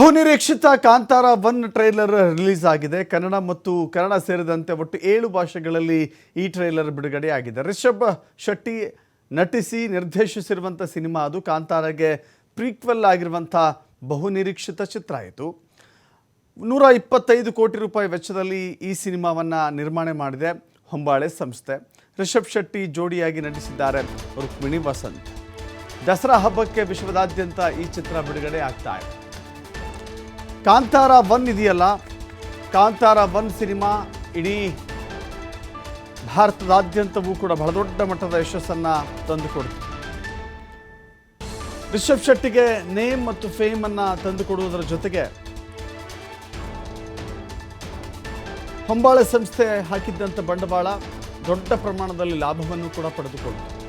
ಬಹುನಿರೀಕ್ಷಿತ Kantara one trailer release ಆಗಿದೆ. ಕನ್ನಡ ಮತ್ತು ಕನ್ನಡ ಸೇರಿದಂತೆ ಒಟ್ಟು ಏಳು ಭಾಷೆಗಳಲ್ಲಿ ಈ ಟ್ರೈಲರ್ ಬಿಡುಗಡೆ ಆಗಿದೆ. ರಿಷಬ್ ಶೆಟ್ಟಿ ನಟಿಸಿ ನಿರ್ದೇಶಿಸಿರುವಂಥ ಸಿನಿಮಾ ಅದು. ಕಾಂತಾರಗೆ ಪ್ರೀಕ್ವೆಲ್ ಆಗಿರುವಂಥ ಬಹುನಿರೀಕ್ಷಿತ ಚಿತ್ರ ಆಯಿತು ನೂರ ಇಪ್ಪತ್ತೈದು ಕೋಟಿ ರೂಪಾಯಿ ವೆಚ್ಚದಲ್ಲಿ ಈ ಸಿನಿಮಾವನ್ನು ನಿರ್ಮಾಣ ಮಾಡಿದೆ ಹೊಂಬಾಳೆ ಸಂಸ್ಥೆ. ರಿಷಬ್ ಶೆಟ್ಟಿ ಜೋಡಿಯಾಗಿ ನಟಿಸಿದ್ದಾರೆ ರುಕ್ಮಿಣಿ ವಸಂತ್. ದಸರಾ ಹಬ್ಬಕ್ಕೆ ವಿಶ್ವದಾದ್ಯಂತ ಈ ಚಿತ್ರ ಬಿಡುಗಡೆ ಆಗ್ತಾ ಇದೆ. ಕಾಂತಾರ ಒನ್ ಇದೆಯಲ್ಲ? ಕಾಂತಾರ ಒನ್ ಸಿನಿಮಾ ಇಡೀ ಭಾರತದಾದ್ಯಂತವೂ ಕೂಡ ಬಹಳ ದೊಡ್ಡ ಮಟ್ಟದ ಯಶಸ್ಸನ್ನು ತಂದುಕೊಡ್ತು ರಿಷಬ್ ಶೆಟ್ಟಿಗೆ ನೇಮ್ ಮತ್ತು ಫೇಮ್ ಅನ್ನ ತಂದುಕೊಡುವುದರ ಜೊತೆಗೆ ಹೊಂಬಾಳೆ ಸಂಸ್ಥೆ ಹಾಕಿದ್ದಂಥ ಬಂಡವಾಳ ದೊಡ್ಡ ಪ್ರಮಾಣದಲ್ಲಿ ಲಾಭವನ್ನು ಕೂಡ ಪಡೆದುಕೊಂಡಿತು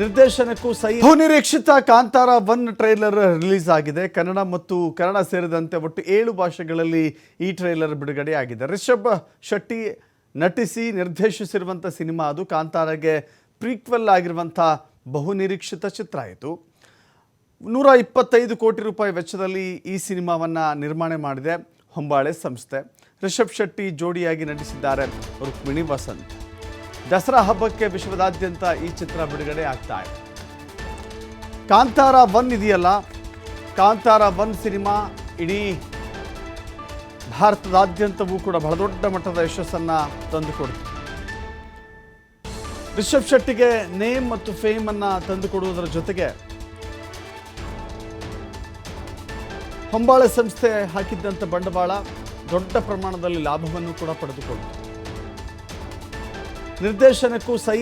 ನಿರ್ದೇಶನಕ್ಕೂ ಸಹಿ ಬಹುನಿರೀಕ್ಷಿತ ಕಾಂತಾರ ಒನ್ ಟ್ರೈಲರ್ ರಿಲೀಸ್ ಆಗಿದೆ. ಕನ್ನಡ ಮತ್ತು ಕನ್ನಡ ಸೇರಿದಂತೆ ಒಟ್ಟು ಏಳು ಭಾಷೆಗಳಲ್ಲಿ ಈ ಟ್ರೈಲರ್ ಬಿಡುಗಡೆ ಆಗಿದೆ ರಿಷಬ್ ಶೆಟ್ಟಿ ನಟಿಸಿ ನಿರ್ದೇಶಿಸಿರುವಂಥ ಸಿನಿಮಾ ಅದು. ಕಾಂತಾರಗೆ ಪ್ರೀಕ್ವೆಲ್ ಆಗಿರುವಂಥ ಬಹುನಿರೀಕ್ಷಿತ ಚಿತ್ರ ಆಯಿತು ನೂರ ಇಪ್ಪತ್ತೈದು ಕೋಟಿ ರೂಪಾಯಿ ವೆಚ್ಚದಲ್ಲಿ ಈ ಸಿನಿಮಾವನ್ನು ನಿರ್ಮಾಣ ಮಾಡಿದೆ ಹೊಂಬಾಳೆ ಸಂಸ್ಥೆ. ರಿಷಬ್ ಶೆಟ್ಟಿ ಜೋಡಿಯಾಗಿ ನಟಿಸಿದ್ದಾರೆ ರುಕ್ಮಿಣಿ ವಸಂತ್. ದಸರಾ ಹಬ್ಬಕ್ಕೆ ವಿಶ್ವದಾದ್ಯಂತ ಈ ಚಿತ್ರ ಬಿಡುಗಡೆ ಆಗ್ತಾ ಇದೆ. ಕಾಂತಾರ ಒನ್ ಇದೆಯಲ್ಲ, ಕಾಂತಾರ ಒನ್ ಸಿನಿಮಾ ಇಡೀ ಭಾರತದಾದ್ಯಂತವೂ ಕೂಡ ಬಹಳ ದೊಡ್ಡ ಮಟ್ಟದ ಯಶಸ್ಸನ್ನು ತಂದುಕೊಡ್ತು ರಿಷಬ್ ಶೆಟ್ಟಿಗೆ ನೇಮ್ ಮತ್ತು ಫೇಮ್ ಅನ್ನ ತಂದುಕೊಡುವುದರ ಜೊತೆಗೆ ಹೊಂಬಾಳೆ ಸಂಸ್ಥೆ ಹಾಕಿದ್ದಂಥ ಬಂಡವಾಳ ದೊಡ್ಡ ಪ್ರಮಾಣದಲ್ಲಿ ಲಾಭವನ್ನು ಕೂಡ ಪಡೆದುಕೊಂಡಿತು ನಿರ್ದೇಶನಕ್ಕೂ ಸೈ